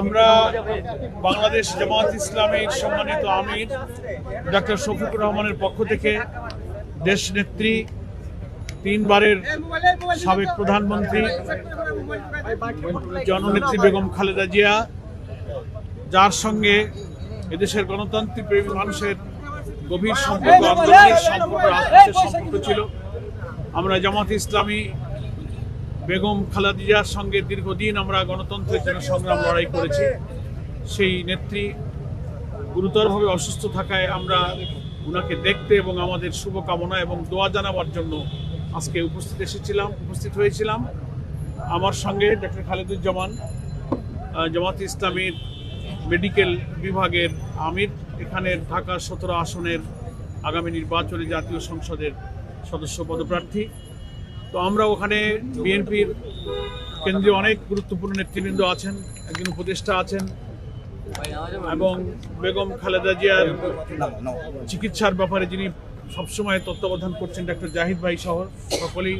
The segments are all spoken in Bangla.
আমরা বাংলাদেশ জামাত ইসলামের সম্মানিত আমির, ডাক্তার শফিকুর রহমানের পক্ষ থেকে দেশ নেত্রী, তিনবারের সাবেক প্রধানমন্ত্রী, জননেত্রী বেগম খালেদা জিয়া, যার সঙ্গে এদেশের গণতান্ত্রিক প্রেমী মানুষের গভীর সম্পর্ক সম্পর্ক ছিল। আমরা জামাত ইসলামী বেগম খালাদিজার সঙ্গে দীর্ঘদিন আমরা গণতন্ত্রের জন্য সংগ্রাম লড়াই করেছি। সেই নেত্রী গুরুতরভাবে অসুস্থ থাকায় আমরা ওনাকে দেখতে এবং আমাদের শুভকামনা এবং দোয়া জানাবার জন্য আজকে উপস্থিত এসেছিলাম, উপস্থিত হয়েছিলাম। আমার সঙ্গে ডক্টর খালেদুজ্জামান জামাত ইসলামীর মেডিকেল বিভাগের আমির এখানের ঢাকা সতেরো আসনের আগামী নির্বাচনে জাতীয় সংসদের সদস্য পদপ্রার্থী। তো আমরা ওখানে বিএনপির কেন্দ্রীয় অনেক গুরুত্বপূর্ণ নেতৃবৃন্দ আছেন, একজন উপদেষ্টা আছেন এবং বেগম খালেদা জিয়ার চিকিৎসার ব্যাপারে যিনি সবসময় তত্ত্বাবধান করছেন ডাক্তার জাহিদ ভাই সহ সকলেই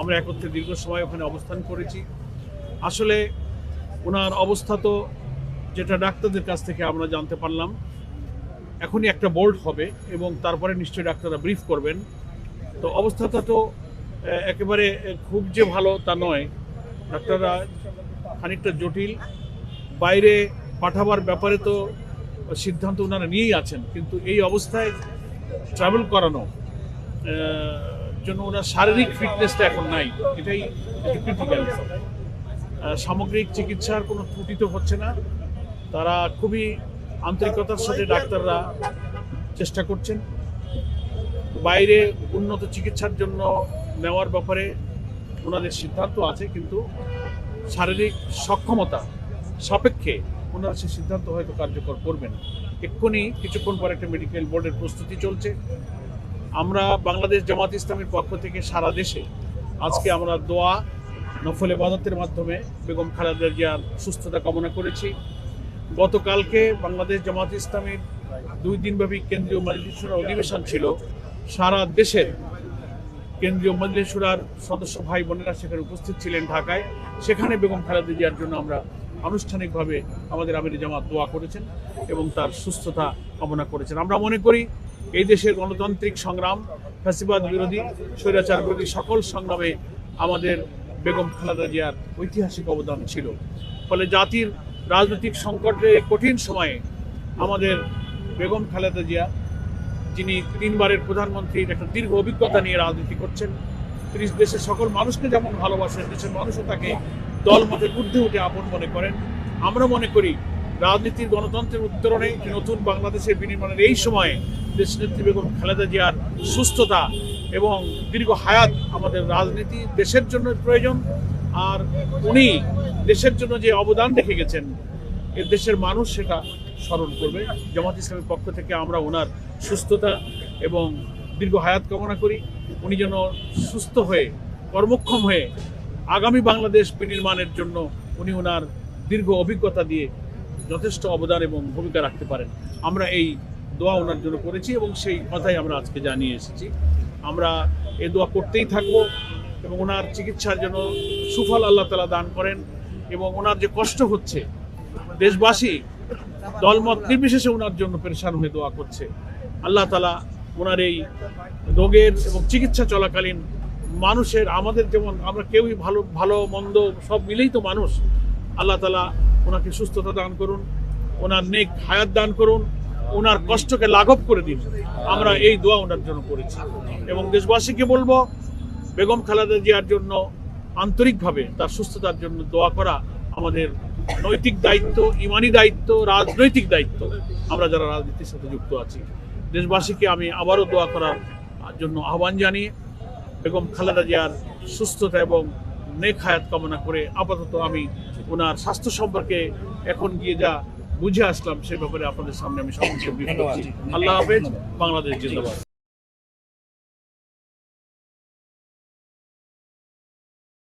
আমরা একত্রে দীর্ঘ সময় ওখানে অবস্থান করেছি। আসলে ওনার অবস্থা তো যেটা ডাক্তারদের কাছ থেকে আমরা জানতে পারলাম, এখনই একটা বোল্ড হবে এবং তারপরে নিশ্চয়ই ডাক্তাররা ব্রিফ করবেন। তো অবস্থাটা তো একেবারে খুব যে ভালো তা নয়। ডাক্তাররা খানিকটা জটিল। বাইরে পাঠাবার ব্যাপারে তো সিদ্ধান্ত ওনারা নিয়েই আছেন, কিন্তু এই অবস্থায় ট্রাভেল করানো জন্য ওনার শারীরিক ফিটনেসটা এখন নাই। এটাই ক্রিটিক্যাল সামগ্রিক চিকিৎসার কোনো ত্রুটি তো হচ্ছে না। তারা খুবই আন্তরিকতার সাথে ডাক্তাররা চেষ্টা করছেন। বাইরে উন্নত চিকিৎসার জন্য নেওয়ার ব্যাপারে ওনাদের সিদ্ধান্ত আছে, কিন্তু শারীরিক সক্ষমতা সাপেক্ষে ওনারা সে সিদ্ধান্ত হয়তো কার্যকর করবেন এক্ষুনি কিছুক্ষণ পর একটা মেডিকেল বোর্ডের প্রস্তুতি চলছে। আমরা বাংলাদেশ জামাত ইসলামের পক্ষ থেকে সারা দেশে আজকে আমরা দোয়া, নফল ইবাদতের মাধ্যমে বেগম খালেদা জিয়ার সুস্থতা কামনা করেছি। গতকালকে বাংলাদেশ জামাত ইসলামের দুই দিনব্যাপী কেন্দ্রীয় মজলিসুরা অধিবেশন ছিল। সারা দেশের কেন্দ্রীয় মজলিসুরার সদস্য ভাই বোনেরা সেখানে উপস্থিত ছিলেন ঢাকায়। সেখানে বেগম খালেদা জিয়ার জন্য আমরা আনুষ্ঠানিকভাবে আমাদের আমির জামাত দোয়া করেছেন এবং তার সুস্থতা কামনা করেছেন। আমরা মনে করি এই দেশের গণতান্ত্রিক সংগ্রাম, ফ্যাসিবাদ বিরোধী, স্বৈরাচার বিরোধী সকল সংগ্রামে আমাদের বেগম খালেদা জিয়ার ঐতিহাসিক অবদান ছিল। ফলে জাতির রাজনৈতিক সংকটের কঠিন সময়ে আমাদের বেগম খালেদা জিয়া যিনি তিনবারের প্রধানমন্ত্রীর একটা দীর্ঘ অভিজ্ঞতা নিয়ে রাজনীতি করছেন, তিনি দেশের সকল মানুষকে যেমন ভালোবাসেন, দেশের মানুষও তাকে দল মতের ঊর্ধ্বে উঠে আপন মনে করেন। আমরা মনে করি, রাজনীতির গণতন্ত্রের উত্তরণে নতুন বাংলাদেশের বিনির্মাণের এই সময়ে দেশনেত্রী বেগম খালেদা জিয়ার সুস্থতা এবং দীর্ঘ হায়াত আমাদের রাজনীতি দেশের জন্য প্রয়োজন, আর উনি দেশের জন্য যে অবদান রেখে গেছেন, এ দেশের মানুষ সেটা স্মরণ করবে। জামাত ইসলামের পক্ষ থেকে আমরা ওনার সুস্থতা এবং দীর্ঘ হায়াত কামনা করি। উনি যেন সুস্থ হয়ে, কর্মক্ষম হয়ে আগামী বাংলাদেশ বিনির্মাণের জন্য উনি ওনার দীর্ঘ অভিজ্ঞতা দিয়ে যথেষ্ট অবদান এবং ভূমিকা রাখতে পারেন। আমরা এই দোয়া ওনার জন্য করেছি এবং সেই কথাই আমরা আজকে জানিয়ে এসেছি। আমরা এই দোয়া করতেই থাকব এবং ওনার চিকিৎসার জন্য সুফল আল্লাহ তালা দান করেন এবং ওনার যে কষ্ট হচ্ছে, দেশবাসী দলমত নির্বিশেষে ওনার জন্য পেরেশান হয়ে দোয়া করছে। আল্লাহ তালা ওনার এই রোগের এবং চিকিৎসা চলাকালীন মানুষের, আমাদের যেমন আমরা কেউই ভালো ভালো, মন্দ সব মিলেই তো মানুষ, আল্লাহ তালা ওনাকে সুস্থতা দান করুন, ওনার নেক হায়াত দান করুন, ওনার কষ্টকে লাঘব করে দিন। আমরা এই দোয়া ওনার জন্য করেছি। এবং দেশবাসীকে বলব, বেগম খালেদা জিয়ার জন্য আন্তরিকভাবে তার সুস্থতার জন্য দোয়া করা আমাদের নৈতিক দায়িত্ব ইমানি দায়িত্ব রাজনৈতিক দায়িত্ব। আমরা যারা রাজনীতির সাথে যুক্ত আছি দেশবাসীকে আমি আবারও দোয়া করার জন্য আহ্বান জানিয়ে বেগম খালেদা জিয়ার সুস্থতা এবং নেক হায়াত কামনা করে আপাতত আমি ওনার স্বাস্থ্য সম্পর্কে এখন গিয়ে যা বুঝে আসলাম সে ব্যাপারে আপনাদের সামনে আমি করছি। আল্লাহ হাফেজ বাংলাদেশ জিন্দাবাদ।